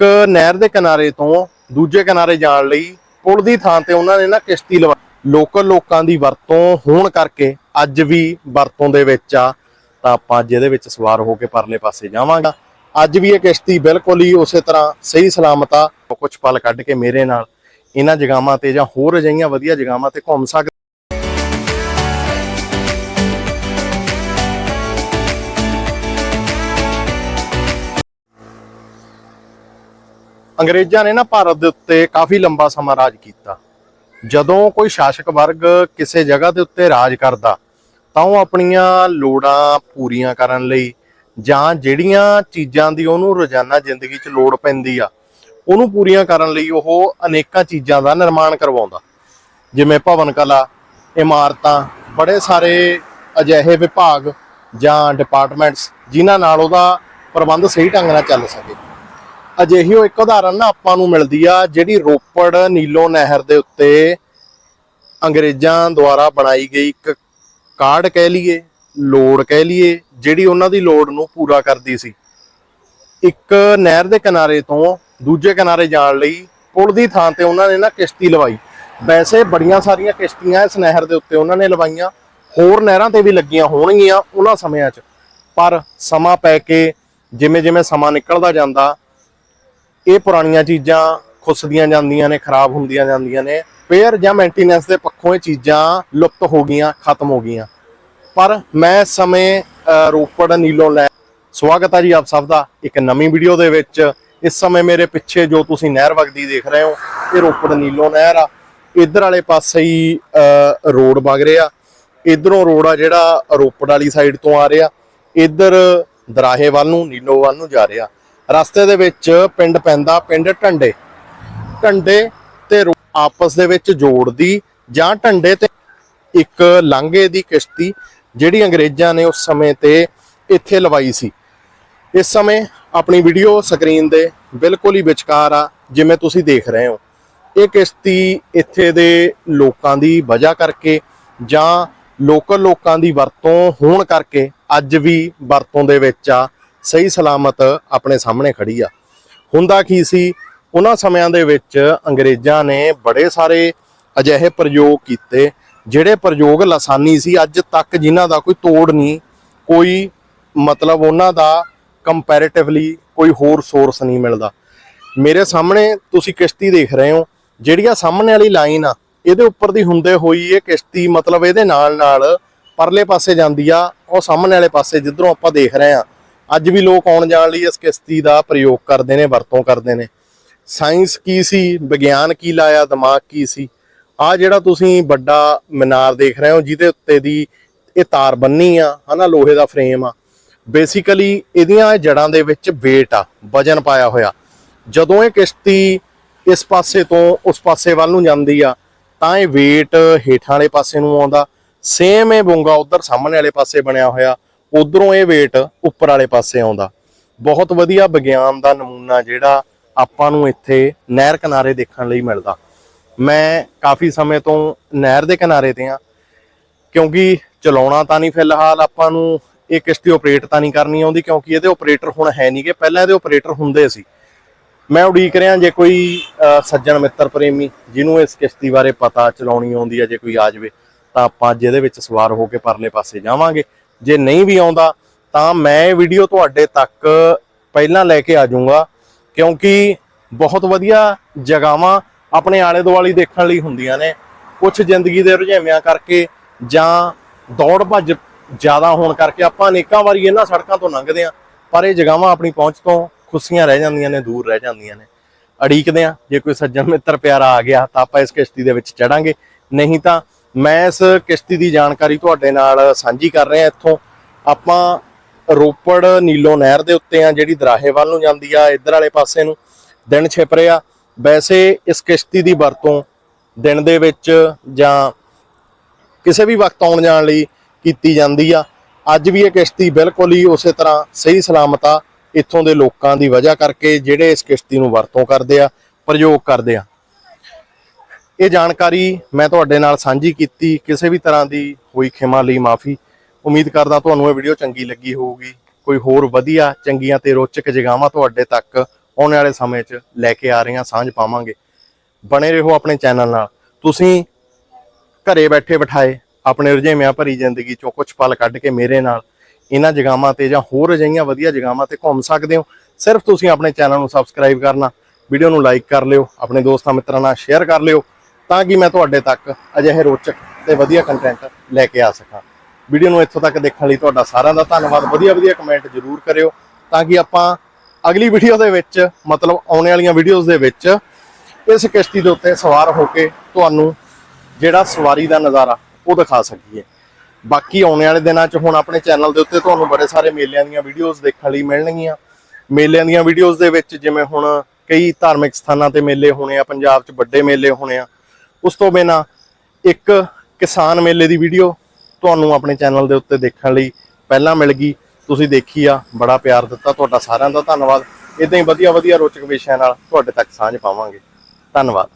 ਇੱਕ ਨਹਿਰ ਦੇ ਕਿਨਾਰੇ ਤੋਂ ਦੂਜੇ ਕਿਨਾਰੇ ਜਾਣ ਲਈ ਪੁਲ ਦੀ ਥਾਂ ਤੇ ਉਹਨਾਂ ਨੇ ਨਾ ਕਿਸ਼ਤੀ ਲਵਾ ਲੋਕਲ ਲੋਕਾਂ ਦੀ ਵਰਤੋਂ ਹੋਣ ਕਰਕੇ ਅੱਜ ਵੀ ਵਰਤੋਂ ਦੇ ਵਿੱਚ ਆ। ਤਾਂ ਆਪਾਂ ਅੱਜ ਇਹਦੇ ਵਿੱਚ ਸਵਾਰ ਹੋ ਕੇ ਪਰਲੇ ਪਾਸੇ ਜਾਵਾਂਗਾ। ਅੱਜ ਵੀ ਇਹ ਕਿਸ਼ਤੀ ਬਿਲਕੁਲ ਹੀ ਉਸੇ ਤਰ੍ਹਾਂ ਸਹੀ ਸਲਾਮਤ ਆ। ਕੁਝ ਪਲ ਕੱਢ ਕੇ ਮੇਰੇ ਨਾਲ ਇਹਨਾਂ ਜਗਾਵਾਂ ਤੇ ਜਾਂ ਹੋਰ ਅਜਿਹੀਆਂ ਵਧੀਆ ਜਗਾਵਾਂ ਤੇ ਘੁੰਮ ਸਕਦੇ ਅੰਗਰੇਜ਼ਾਂ ਨੇ ਨਾ ਭਾਰਤ ਦੇ ਉੱਤੇ ਕਾਫੀ ਲੰਬਾ ਸਮਾਂ ਰਾਜ ਕੀਤਾ। ਜਦੋਂ ਕੋਈ ਸ਼ਾਸਕ ਵਰਗ ਕਿਸੇ ਜਗ੍ਹਾ ਦੇ ਉੱਤੇ ਰਾਜ ਕਰਦਾ, ਤਾਂ ਉਹ ਆਪਣੀਆਂ ਲੋੜਾਂ ਪੂਰੀਆਂ ਕਰਨ ਲਈ ਜਾਂ ਜਿਹੜੀਆਂ ਚੀਜ਼ਾਂ ਦੀ ਉਹਨੂੰ ਰੋਜ਼ਾਨਾ ਜ਼ਿੰਦਗੀ 'ਚ ਲੋੜ ਪੈਂਦੀ ਆ, ਉਹਨੂੰ ਪੂਰੀਆਂ ਕਰਨ ਲਈ ਉਹ ਅਨੇਕਾਂ ਚੀਜ਼ਾਂ ਦਾ ਨਿਰਮਾਣ ਕਰਵਾਉਂਦਾ। ਜਿਵੇਂ ਭਵਨ ਕਲਾ, ਇਮਾਰਤਾਂ, ਬੜੇ ਸਾਰੇ ਅਜਿਹੇ ਵਿਭਾਗ ਜਾਂ ਡਿਪਾਰਟਮੈਂਟਸ ਜਿਨ੍ਹਾਂ ਨਾਲ ਉਹਦਾ ਪ੍ਰਬੰਧ ਸਹੀ ਢੰਗ ਨਾਲ ਚੱਲ ਸਕੇ। ਅਜਿਹੀ ਉਹ ਇੱਕ ਉਦਾਹਰਨ ਨਾ ਆਪਾਂ ਨੂੰ ਮਿਲਦੀ ਆ, ਜਿਹੜੀ ਰੋਪੜ ਨੀਲੋ ਨਹਿਰ ਦੇ ਉੱਤੇ ਅੰਗਰੇਜ਼ਾਂ ਦੁਆਰਾ ਬਣਾਈ ਗਈ ਇੱਕ ਕਾਰਡ ਕਹਿ ਲਈਏ, ਲੋੜ ਕਹਿ ਲਈਏ, ਜਿਹੜੀ ਉਹਨਾਂ ਦੀ ਲੋੜ ਨੂੰ ਪੂਰਾ ਕਰਦੀ ਸੀ। ਇੱਕ ਨਹਿਰ ਦੇ ਕਿਨਾਰੇ ਤੋਂ ਦੂਜੇ ਕਿਨਾਰੇ ਜਾਣ ਲਈ ਪੁਲ ਦੀ ਥਾਂ ਤੇ ਉਹਨਾਂ ਨੇ ਨਾ ਕਿਸ਼ਤੀ ਲਵਾਈ। ਵੈਸੇ ਬੜੀਆਂ ਸਾਰੀਆਂ ਕਿਸ਼ਤੀਆਂ ਇਸ ਨਹਿਰ ਦੇ ਉੱਤੇ ਉਹਨਾਂ ਨੇ ਲਵਾਈਆਂ, ਹੋਰ ਨਹਿਰਾਂ ਤੇ ਵੀ ਲੱਗੀਆਂ ਹੋਣਗੀਆਂ ਉਹਨਾਂ ਸਮਿਆਂ 'ਚ। ਪਰ ਸਮਾਂ ਪੈ ਕੇ ਜਿਵੇਂ ਜਿਵੇਂ ਸਮਾਂ ਨਿਕਲਦਾ ਜਾਂਦਾ ਇਹ ਪੁਰਾਣੀਆਂ ਚੀਜ਼ਾਂ ਖੁੱਸਦੀਆਂ ਜਾਂਦੀਆਂ ਨੇ, ਖਰਾਬ ਹੁੰਦੀਆਂ ਜਾਂਦੀਆਂ ਨੇ। ਰਿਪੇਅਰ ਜਾਂ ਮੇਨਟੇਨੈਂਸ ਦੇ ਪੱਖੋਂ ਇਹ ਚੀਜ਼ਾਂ ਲੁਪਤ ਹੋ ਗਈਆਂ, ਖਤਮ ਹੋ ਗਈਆਂ। ਪਰ ਮੈਂ ਇਸ ਸਮੇਂ ਰੋਪੜ ਨੀਲੋਂ ਲੈ ਸਵਾਗਤ ਹੈ ਜੀ ਆਪ ਸਭ ਦਾ ਇੱਕ ਨਵੀਂ ਵੀਡੀਓ ਦੇ ਵਿੱਚ। ਇਸ ਸਮੇਂ ਮੇਰੇ ਪਿੱਛੇ ਜੋ ਤੁਸੀਂ ਨਹਿਰ ਵਗਦੀ ਦੇਖ ਰਹੇ ਹੋ, ਇਹ ਰੋਪੜ ਨੀਲੋਂ ਨਹਿਰ ਆ। ਇਧਰ ਵਾਲੇ ਪਾਸੇ ਹੀ ਰੋਡ ਵਗ ਰਿਹਾ। ਇਧਰੋਂ ਰੋਡ ਆ ਜਿਹੜਾ ਰੋਪੜ ਵਾਲੀ ਸਾਈਡ ਤੋਂ ਆ ਰਿਹਾ। ਇਧਰ ਦਰਾਹੇ ਵੱਲ ਨੂੰ, ਨੀਲੋ ਵੱਲ ਨੂੰ ਜਾ ਰਿਹਾ। ਰਸਤੇ ਦੇ ਵਿੱਚ ਪਿੰਡ ਪੈਂਦਾ, ਪਿੰਡ ਢੰਡੇ। ਢੰਡੇ ਤੇ ਰੋ- ਆਪਸ ਦੇ ਵਿੱਚ ਜੋੜਦੀ ਜਾਂ ਢੰਡੇ ਤੇ ਇੱਕ ਲਾਂਘੇ ਦੀ ਕਿਸ਼ਤੀ ਜਿਹੜੀ ਅੰਗਰੇਜ਼ਾਂ ਨੇ ਉਸ ਸਮੇਂ ਤੇ ਇੱਥੇ ਲਵਾਈ ਸੀ। ਇਸ ਸਮੇਂ ਆਪਣੀ ਵੀਡੀਓ ਸਕਰੀਨ ਦੇ ਬਿਲਕੁਲ ਹੀ ਵਿਚਕਾਰ ਆ, ਜਿਵੇਂ ਤੁਸੀਂ ਦੇਖ ਰਹੇ ਹੋ। ਇਹ ਕਿਸ਼ਤੀ ਇੱਥੇ ਦੇ ਲੋਕਾਂ ਦੀ ਵਜ੍ਹਾ ਕਰਕੇ ਜਾਂ ਲੋਕਲ ਲੋਕਾਂ ਦੀ ਵਰਤੋਂ ਹੋਣ ਕਰਕੇ ਅੱਜ ਵੀ ਵਰਤੋਂ ਦੇ ਵਿੱਚ ਆ। ਸਹੀ ਸਲਾਮਤ ਆਪਣੇ ਸਾਹਮਣੇ ਖੜੀ ਆ। ਹੁੰਦਾ ਕੀ ਸੀ? ਉਹਨਾਂ ਸਮਿਆਂ ਦੇ ਵਿੱਚ ਅੰਗਰੇਜ਼ਾਂ ਨੇ ਬੜੇ ਸਾਰੇ ਅਜਿਹੇ ਪ੍ਰਯੋਗ ਕੀਤੇ, ਜਿਹੜੇ ਪ੍ਰਯੋਗ ਲਾਸਾਨੀ ਸੀ। ਅੱਜ ਤੱਕ ਜਿਨ੍ਹਾਂ ਦਾ ਕੋਈ ਤੋੜ ਨਹੀਂ, ਕੋਈ ਮਤਲਬ ਉਹਨਾਂ ਦਾ ਕੰਪੈਰੀਟਿਵਲੀ ਕੋਈ ਹੋਰ ਸੋਰਸ ਨਹੀਂ ਮਿਲਦਾ। ਮੇਰੇ ਸਾਹਮਣੇ ਤੁਸੀਂ ਕਿਸ਼ਤੀ ਦੇਖ ਰਹੇ ਹੋ, ਜਿਹੜੀਆਂ ਸਾਹਮਣੇ ਵਾਲੀ ਲਾਈਨ ਆ, ਇਹਦੇ ਉੱਪਰ ਦੀ ਹੁੰਦੇ ਹੋਈ ਇਹ ਕਿਸ਼ਤੀ ਮਤਲਬ ਇਹਦੇ ਨਾਲ ਨਾਲ ਪਰਲੇ ਪਾਸੇ ਜਾਂਦੀ ਆ, ਉਹ ਸਾਹਮਣੇ ਵਾਲੇ ਪਾਸੇ ਜਿੱਧਰੋਂ ਆਪਾਂ ਦੇਖ ਰਹੇ ਆ। ਅੱਜ ਵੀ ਲੋਕ ਆਉਣ ਜਾਣ ਲਈ ਇਸ ਕਿਸ਼ਤੀ ਦਾ ਪ੍ਰਯੋਗ ਕਰਦੇ ਨੇ, ਵਰਤੋਂ ਕਰਦੇ ਨੇ। ਸਾਇੰਸ ਕੀ ਸੀ, ਵਿਗਿਆਨ ਕੀ ਲਾਇਆ, ਦਿਮਾਗ ਕੀ ਸੀ? ਆ ਜਿਹੜਾ ਤੁਸੀਂ ਵੱਡਾ ਮੀਨਾਰ ਦੇਖ ਰਹੇ ਹੋ, ਜਿਹਦੇ ਉੱਤੇ ਦੀ ਇਹ ਤਾਰ ਬੰਨੀ ਆ, ਹਨਾ, ਲੋਹੇ ਦਾ ਫਰੇਮ ਆ। ਬੇਸਿਕਲੀ ਇਹਦੀਆਂ ਜੜਾਂ ਦੇ ਵਿੱਚ weight ਆ, ਵਜਨ ਪਾਇਆ ਹੋਇਆ। ਜਦੋਂ ਇਹ ਕਿਸ਼ਤੀ ਇਸ ਪਾਸੇ ਤੋਂ ਉਸ ਪਾਸੇ ਵੱਲ ਨੂੰ ਜਾਂਦੀ ਆ, ਤਾਂ ਇਹ weight ਹੇਠਾਂ ਵਾਲੇ ਪਾਸੇ ਨੂੰ ਆਉਂਦਾ। ਸੇਮ ਇਹ ਬੁੰਗਾ ਉਧਰ ਸਾਹਮਣੇ ਵਾਲੇ ਪਾਸੇ ਬਣਿਆ ਹੋਇਆ। ਉਧਰੋਂ ਇਹ weight ਉੱਪਰ ਵਾਲੇ ਪਾਸੇ ਆਉਂਦਾ। ਬਹੁਤ ਵਧੀਆ ਵਿਗਿਆਨ ਦਾ ਨਮੂਨਾ ਜਿਹੜਾ ਆਪਾਂ ਨੂੰ ਇੱਥੇ ਨਹਿਰ ਕਿਨਾਰੇ ਦੇਖਣ ਲਈ ਮਿਲਦਾ। ਮੈਂ ਕਾਫੀ ਸਮੇਂ ਤੋਂ ਨਹਿਰ ਦੇ ਕਿਨਾਰੇ ਤੇ ਆ ਕਿਉਂਕਿ ਚਲਾਉਣਾ ਤਾਂ ਨਹੀਂ ਫਿਲਹਾਲ, ਆਪਾਂ ਨੂੰ ਇਹ ਕਿਸ਼ਤੀ ਆਪਰੇਟ ਤਾਂ ਨਹੀਂ ਕਰਨੀ ਆਉਂਦੀ ਕਿਉਂਕਿ ਇਹਦੇ ਆਪਰੇਟਰ ਹੁਣ ਹੈ ਨਹੀਂਗੇ ਪਹਿਲਾਂ ਇਹਦੇ ਆਪਰੇਟਰ ਹੁੰਦੇ ਸੀ। ਮੈਂ ਉਡੀਕ ਰਿਹਾ ਜੇ ਕੋਈ ਸੱਜਣ ਮਿੱਤਰ ਪ੍ਰੇਮੀ ਜਿਹਨੂੰ ਇਸ ਕਿਸ਼ਤੀ ਬਾਰੇ ਪਤਾ ਚਲਾਉਣੀ ਆਉਂਦੀ ਹੈ ਜੇ ਕੋਈ ਆ ਜਾਵੇ, ਤਾਂ ਆਪਾਂ ਅੱਜ ਇਹਦੇ ਵਿੱਚ ਸਵਾਰ ਹੋ ਕੇ ਪਰਲੇ ਪਾਸੇ ਜਾਵਾਂਗੇ। ਜੇ ਨਹੀਂ ਵੀ ਆਉਂਦਾ, ਤਾਂ ਮੈਂ ਵੀਡੀਓ ਤੁਹਾਡੇ ਤੱਕ ਪਹਿਲਾਂ ਲੈ ਕੇ ਆ ਜਾਊਂਗਾ। ਕਿਉਂਕਿ ਬਹੁਤ ਵਧੀਆ ਜਗਾਵਾਂ ਆਪਣੇ ਆਲੇ ਦੁਆਲੇ ਦੇਖਣ ਲਈ ਹੁੰਦੀਆਂ ਨੇ। ਕੁਝ ਜ਼ਿੰਦਗੀ ਦੇ ਰੁਝੇਵਿਆਂ ਕਰਕੇ ਜਾਂ ਦੌੜ ਭੱਜ ਜ਼ਿਆਦਾ ਹੋਣ ਕਰਕੇ ਆਪਾਂ ਅਨੇਕਾਂ ਵਾਰੀ ਇਹਨਾਂ ਸੜਕਾਂ ਤੋਂ ਲੰਘਦੇ ਆਂ ਪਰ ਇਹ ਜਗਾਵਾਂ ਆਪਣੀ ਪਹੁੰਚ ਤੋਂ ਖੁਸ਼ੀਆਂ ਰਹਿ ਜਾਂਦੀਆਂ ਨੇ, ਦੂਰ ਰਹਿ ਜਾਂਦੀਆਂ ਨੇ। ਅੜੀਕਦੇ ਆ ਜੇ ਕੋਈ ਸੱਜਣ ਮਿੱਤਰ ਪਿਆਰਾ ਆ ਗਿਆ, ਤਾਂ ਆਪਾਂ ਇਸ ਕਿਸ਼ਤੀ ਦੇ ਵਿੱਚ ਚੜਾਂਗੇ। ਨਹੀਂ ਤਾਂ ਮੈਂ ਇਸ ਕਿਸ਼ਤੀ ਦੀ ਜਾਣਕਾਰੀ ਤੁਹਾਡੇ ਨਾਲ ਸਾਂਝੀ ਕਰ ਰਿਹਾ ਇੱਥੋਂ। ਆਪਾਂ ਰੋਪੜ ਨੀਲੋ ਨਹਿਰ ਦੇ ਉੱਤੇ ਆ, ਜਿਹੜੀ ਦਰਾਹੇ ਨੂੰ ਜਾਂਦੀ ਆ, ਇੱਧਰ ਵਾਲੇ ਪਾਸੇ ਨੂੰ ਦਿਨ ਛਿਪ ਰਿਹਾ। ਵੈਸੇ ਇਸ ਕਿਸ਼ਤੀ ਦੀ ਵਰਤੋਂ ਦਿਨ ਦੇ ਵਿੱਚ ਜਾਂ ਕਿਸੇ ਵੀ ਵਕਤ ਆਉਣ ਜਾਣ ਲਈ ਕੀਤੀ ਜਾਂਦੀ ਆ। ਅੱਜ ਵੀ ਇਹ ਕਿਸ਼ਤੀ ਬਿਲਕੁਲ ਹੀ ਉਸੇ ਤਰ੍ਹਾਂ ਸਹੀ ਸਲਾਮਤ ਆ, ਇੱਥੋਂ ਦੇ ਲੋਕਾਂ ਦੀ ਵਜ੍ਹਾ ਕਰਕੇ ਜਿਹੜੇ ਇਸ ਕਿਸ਼ਤੀ ਨੂੰ ਵਰਤੋਂ ਕਰਦੇ ਆ, ਪ੍ਰਯੋਗ ਕਰਦੇ ਆ। ਇਹ ਜਾਣਕਾਰੀ ਮੈਂ ਤੁਹਾਡੇ ਨਾਲ ਸਾਂਝੀ ਕੀਤੀ, ਕਿਸੇ ਵੀ ਤਰ੍ਹਾਂ ਦੀ ਹੋਈ ਖਿਮਾ ਲਈ ਮਾਫੀ। ਉਮੀਦ ਕਰਦਾ ਤੁਹਾਨੂੰ ਇਹ ਵੀਡੀਓ ਚੰਗੀ ਲੱਗੀ ਹੋਊਗੀ। ਕੋਈ ਹੋਰ ਵਧੀਆ, ਚੰਗੀਆਂ ਤੇ ਰੋਚਕ ਜਗਾਵਾਂ ਤੁਹਾਡੇ ਤੱਕ ਆਉਣ ਵਾਲੇ ਸਮੇਂ 'ਚ ਲੈ ਕੇ ਆ ਰਹੇ ਹਾਂ ਸਾਂਝ ਪਾਵਾਂਗੇ। ਬਣੇ ਰਹੋ ਆਪਣੇ ਚੈਨਲ ਨਾਲ। ਤੁਸੀਂ ਘਰੇ ਬੈਠੇ ਬਿਠਾਏ, ਆਪਣੇ ਰੁਝੇਵਿਆਂ ਭਰੀ ਜ਼ਿੰਦਗੀ ਚੋਂ ਕੁਝ ਪਲ ਕੱਢ ਕੇ ਮੇਰੇ ਨਾਲ ਇਹਨਾਂ ਜਗਾਵਾਂ ਤੇ ਜਾਂ ਹੋਰ ਅਜਿਹੀਆਂ ਵਧੀਆ ਜਗ੍ਹਾਵਾਂ ਤੇ ਘੁੰਮ ਸਕਦੇ ਹੋ, ਸਿਰਫ ਤੁਸੀਂ ਆਪਣੇ ਚੈਨਲ ਨੂੰ ਸਬਸਕ੍ਰਾਈਬ ਕਰਨਾ ਵੀਡੀਓ ਨੂੰ ਲਾਈਕ ਕਰ ਲਿਓ, ਆਪਣੇ ਦੋਸਤਾਂ ਮਿੱਤਰਾਂ ਨਾਲ ਸ਼ੇਅਰ ਕਰ ਲਿਓ ਤਾਂ ਕਿ ਮੈਂ ਤੁਹਾਡੇ ਤੱਕ ਅਜਿਹੇ ਰੋਚਕ ਤੇ ਵਧੀਆ ਕੰਟੈਂਟ ਲੈ ਕੇ ਆ ਸਕਾਂ। ਵੀਡੀਓ ਨੂੰ ਇੱਥੋਂ ਤੱਕ ਦੇਖਣ ਲਈ ਤੁਹਾਡਾ ਸਾਰਿਆਂ ਦਾ ਧੰਨਵਾਦ। ਵਧੀਆ ਵਧੀਆ ਕਮੈਂਟ ਜ਼ਰੂਰ ਕਰਿਓ ਤਾਂ ਕਿ ਆਪਾਂ ਅਗਲੀ ਵੀਡੀਓ ਦੇ ਵਿੱਚ, ਮਤਲਬ ਆਉਣ ਵਾਲੀਆਂ ਵੀਡੀਓਜ਼ ਦੇ ਵਿੱਚ ਇਸ ਕਿਸ਼ਤੀ ਦੇ ਉੱਤੇ ਸਵਾਰ ਹੋ ਕੇ ਤੁਹਾਨੂੰ ਜਿਹੜਾ ਸਵਾਰੀ ਦਾ ਨਜ਼ਾਰਾ ਉਹ ਦਿਖਾ ਸਕੀਏ। ਬਾਕੀ ਆਉਣ ਵਾਲੇ ਦਿਨਾਂ 'ਚ ਹੁਣ ਆਪਣੇ ਚੈਨਲ ਦੇ ਉੱਤੇ ਤੁਹਾਨੂੰ ਬੜੇ ਸਾਰੇ ਮੇਲਿਆਂ ਦੀਆਂ ਵੀਡੀਓਜ਼ ਦੇਖਣ ਲਈ ਮਿਲਣਗੀਆਂ। ਮੇਲਿਆਂ ਦੀਆਂ ਵੀਡੀਓਜ਼ ਦੇ ਵਿੱਚ ਜਿਵੇਂ ਹੁਣ ਕਈ ਧਾਰਮਿਕ ਸਥਾਨਾਂ ਤੇ ਮੇਲੇ ਹੋਣੇ ਆ, ਪੰਜਾਬ 'ਚ ਵੱਡੇ ਮੇਲੇ ਹੋਣੇ ਆ ਉਸ ਤੋਂ ਬਿਨਾ ਇੱਕ ਕਿਸਾਨ ਮੇਲੇ ਦੀ ਵੀਡੀਓ ਤੁਹਾਨੂੰ ਆਪਣੇ ਚੈਨਲ ਦੇ ਉੱਤੇ ਦੇਖਣ ਲਈ ਪਹਿਲਾਂ ਮਿਲ ਗਈ। ਤੁਸੀਂ ਦੇਖੀ ਆ, ਬੜਾ ਪਿਆਰ ਦਿੱਤਾ ਤੁਹਾਡਾ ਸਾਰਿਆਂ ਦਾ, ਧੰਨਵਾਦ। ਇਦਾਂ ਹੀ ਵਧੀਆ ਵਧੀਆ ਰੋਚਕ ਵਿਸ਼ਿਆਂ ਨਾਲ ਤੁਹਾਡੇ ਤੱਕ ਸਾਂਝ ਪਾਵਾਂਗੇ। ਧੰਨਵਾਦ।